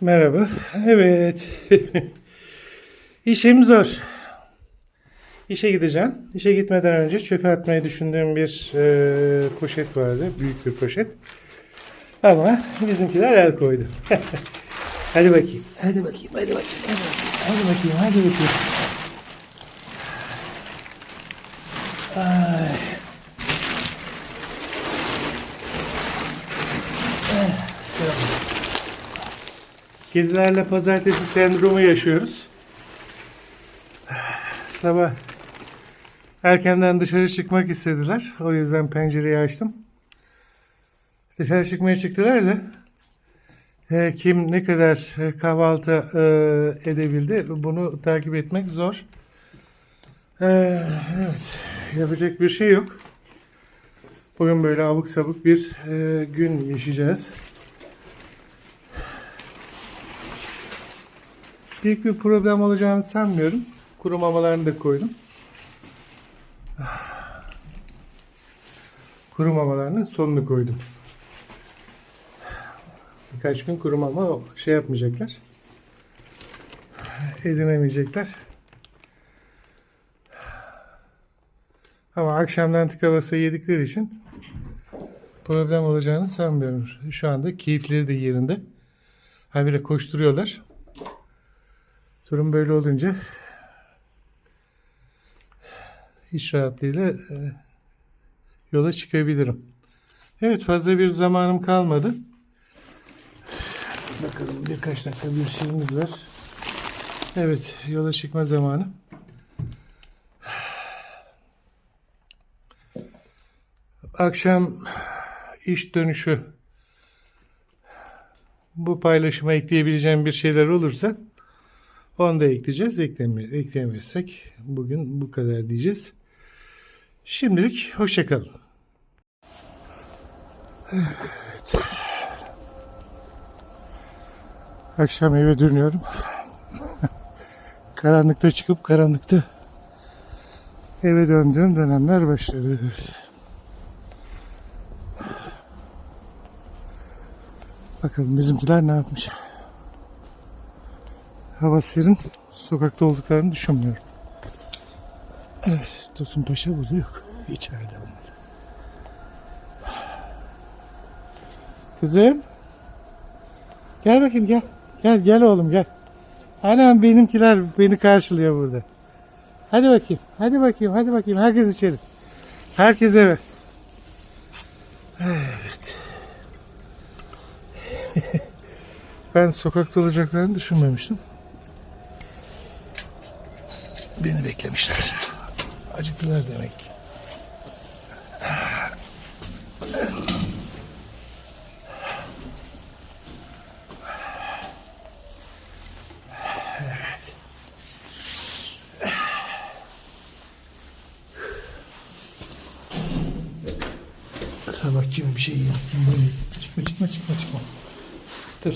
Merhaba. Evet. İşim zor. İşe gideceğim. İşe gitmeden önce çöpe atmayı düşündüğüm bir e, poşet vardı. Büyük bir poşet. Ama bizimkiler el koydu. hadi bakayım. Hadi bakayım. Hadi bakayım. Hadi bakayım. Hadi bakayım. Hadi bakayım. Ay. Kedilerle pazartesi sendromu yaşıyoruz. Sabah erkenden dışarı çıkmak istediler. O yüzden pencereyi açtım. Dışarı çıkmaya çıktılar da e, kim ne kadar e, kahvaltı e, edebildi bunu takip etmek zor. E, evet yapacak bir şey yok. Bugün böyle abuk sabuk bir e, gün yaşayacağız. Büyük bir problem olacağını sanmıyorum. Kuru mamalarını da koydum. Kuru mamalarının sonunu koydum. Birkaç gün kuru mama şey yapmayacaklar. Edinemeyecekler. Ama akşamdan tıka basa yedikleri için problem olacağını sanmıyorum. Şu anda keyifleri de yerinde. Habire koşturuyorlar. Durum böyle olunca iş rahatlığıyla e, yola çıkabilirim. Evet fazla bir zamanım kalmadı. Bakalım birkaç dakika bir şeyimiz var. Evet yola çıkma zamanı. Akşam iş dönüşü bu paylaşıma ekleyebileceğim bir şeyler olursa onu da ekleyeceğiz. Ekleyemezsek bugün bu kadar diyeceğiz. Şimdilik hoşçakalın. Evet. Akşam eve dönüyorum. karanlıkta çıkıp karanlıkta eve döndüğüm dönemler başladı. Bakalım bizimkiler ne yapmış. Hava serin. Sokakta olduklarını düşünmüyorum. Evet, Tosun Paşa burada yok. İçeride bunlar. Kızım. Gel bakayım gel. Gel gel oğlum gel. Anam benimkiler beni karşılıyor burada. Hadi bakayım. Hadi bakayım. Hadi bakayım. Herkes içeri. Herkes eve. Evet. ben sokakta olacaklarını düşünmemiştim. Beni beklemişler. Acıktılar demek. Evet. Sabah kim bir şey yedik, kim böyle çıkma çıkma çıkma çıkma. Dur.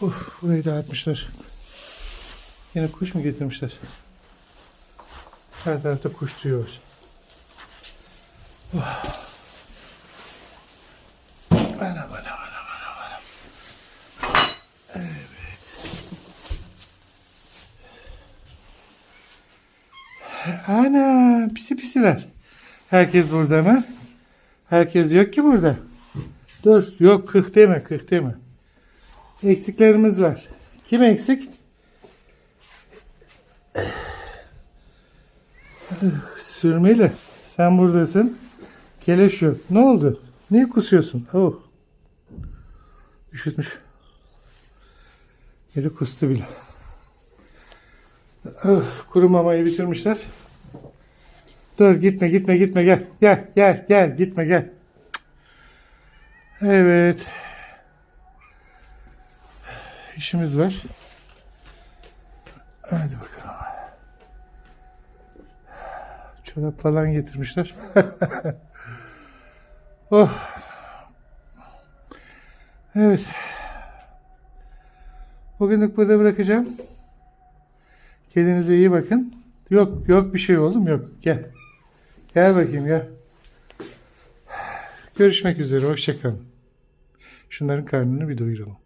Uf, burayı dağıtmışlar. Yine kuş mu getirmişler? Her tarafta kuş var. Oh. Anam anam anam anam anam. Evet. Ana pisi pisiler. Herkes burada mı? Herkes yok ki burada. Dur yok kırk deme kırk deme. Eksiklerimiz var. Kim eksik? Sürmeli. Sen buradasın. Keleş yok. Ne oldu? Niye kusuyorsun? Oh. Üşütmüş. Yeri kustu bile. Oh, kuru mamayı bitirmişler. Dur gitme gitme gitme gel. Gel gel gel gitme gel. Evet. İşimiz var. Hadi bakalım. Çorap falan getirmişler. oh. Evet. Bugünlük burada bırakacağım. Kendinize iyi bakın. Yok yok bir şey oğlum yok. Gel. Gel bakayım gel. Görüşmek üzere. Hoşçakalın. Şunların karnını bir doyuralım.